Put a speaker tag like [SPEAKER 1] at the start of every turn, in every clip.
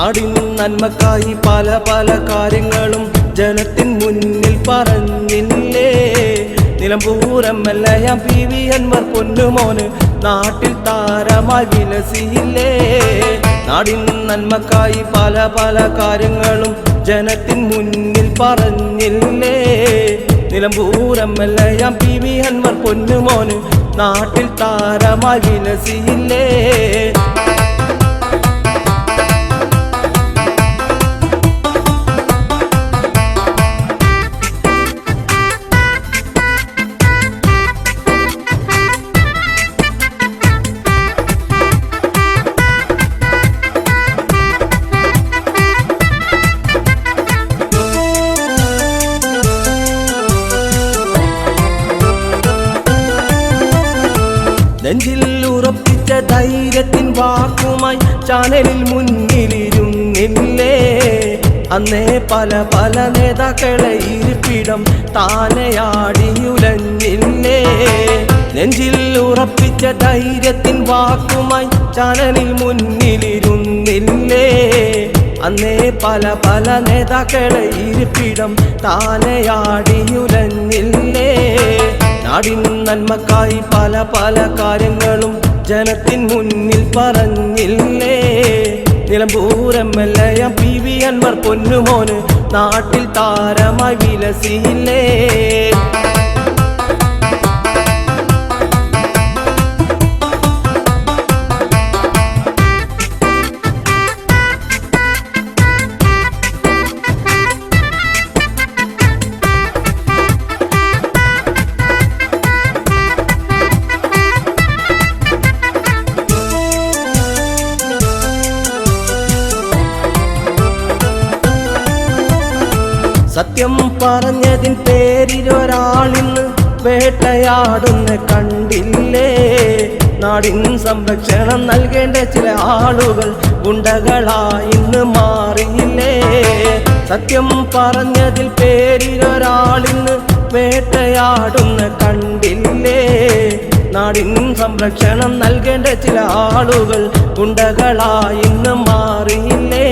[SPEAKER 1] നന്മക്കായി പല പല കാര്യങ്ങളും ജനത്തിൻ മുന്നിൽ പറഞ്ഞില്ലേ? നിലമ്പൂരമ്മല്ലയാം പി വി അൻവർ പൊന്നുമോന് നാട്ടിൽ താരമായി വിലസിയില്ലേ? നാടിൻ നന്മക്കായി പല പല കാര്യങ്ങളും ജനത്തിൻ മുന്നിൽ പറഞ്ഞില്ലേ? നിലമ്പൂരമ്മല്ലയാം പി വി അൻവർ പൊന്നുമോന് നാട്ടിൽ താരമായി വിലസിയില്ലേ? നെഞ്ചിൽ ഉറപ്പിച്ച ധൈര്യത്തിൻ വാക്കുമായി ചാനലിൽ മുന്നിലിരുന്നില്ലേ? അന്നേ പല പല നേതാക്കളെ ഇരിപ്പിടം താനയാടിയുലഞ്ഞില്ലേ നെഞ്ചിൽ ഉറപ്പിച്ച ധൈര്യത്തിൻ വാക്കുമായി ചാനലിൽ മുന്നിലിരുന്നില്ലേ? അന്നേ പല പല നേതാക്കളെ ഇരിപ്പിടം താനയാടിയുലഞ്ഞില്ലേ നാടിൻ നന്മക്കായി പല പല കാര്യങ്ങളും ജനത്തിൻ മുന്നിൽ പറഞ്ഞില്ലേ? നിലമ്പൂരമ്മല്ലയ പി വി അൻവർ പൊന്നുമോന് നാട്ടിൽ താരമായി വിലസിയില്ലേ? സത്യം പറഞ്ഞതിൻ പേരിലൊരാളിന്ന് വേട്ടയാടുന്ന കണ്ടില്ലേ? നാടിൻ സംരക്ഷണം നൽകേണ്ട ചില ആളുകൾ ഗുണ്ടകളായി മാറിയില്ലേ? സത്യം പറഞ്ഞതിൽ പേരിലൊരാളിന്ന് വേട്ടയാടുന്ന കണ്ടില്ലേ? നാടിൻ സംരക്ഷണം നൽകേണ്ട ചില ആളുകൾ ഗുണ്ടകളായി മാറിയില്ലേ?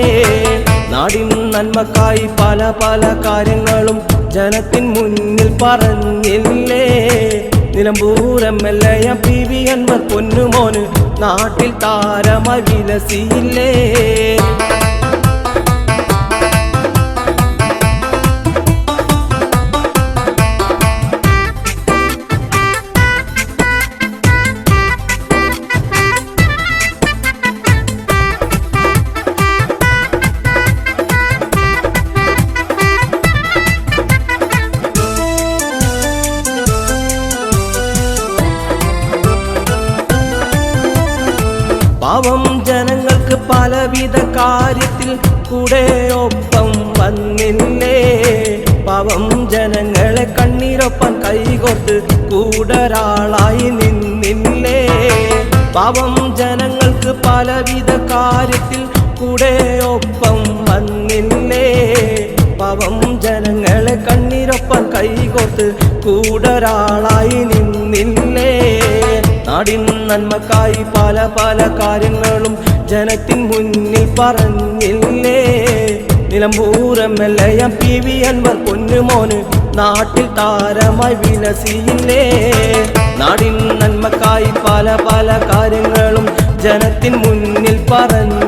[SPEAKER 1] നാടിൻ നന്മക്കായി പല പല കാര്യങ്ങളും ജനത്തിൻ മുന്നിൽ പറഞ്ഞില്ലേ? നിലമ്പൂരം എല്ലയ പി വി അൻവർ പൊന്നുമോന് നാട്ടിൽ താരമായി വിലസിയില്ലേ? പാവം ജനങ്ങൾക്ക് പലവിധ കാര്യത്തിൽ കൂടെ ഒപ്പം വന്നില്ലേ? പാവം ജനങ്ങളെ കണ്ണീരൊപ്പം കൈകോർത്ത് കൂടൊരാളായി നിന്നില്ലേ? പാവം ജനങ്ങൾക്ക് പലവിധ കാര്യത്തിൽ കൂടെ ഒപ്പം വന്നില്ലേ? പാവം ജനങ്ങളെ കണ്ണീരൊപ്പം കൈകോർത്ത് കൂടൊരാളായി നിന്നില്ലേ? നാടിൻ നന്മക്കായി പല പല കാര്യങ്ങളും ജനത്തിൻ മുന്നിൽ പറഞ്ഞില്ലേ? നിലമ്പൂരമല്ലയ പി വി അൻവർ പൊന്നുമോന് നാട്ടിൽ താരമായി വിലസിയില്ലേ? നാടിൻ നന്മക്കായി പല പല കാര്യങ്ങളും ജനത്തിൻ മുന്നിൽ പറഞ്ഞില്ലേ?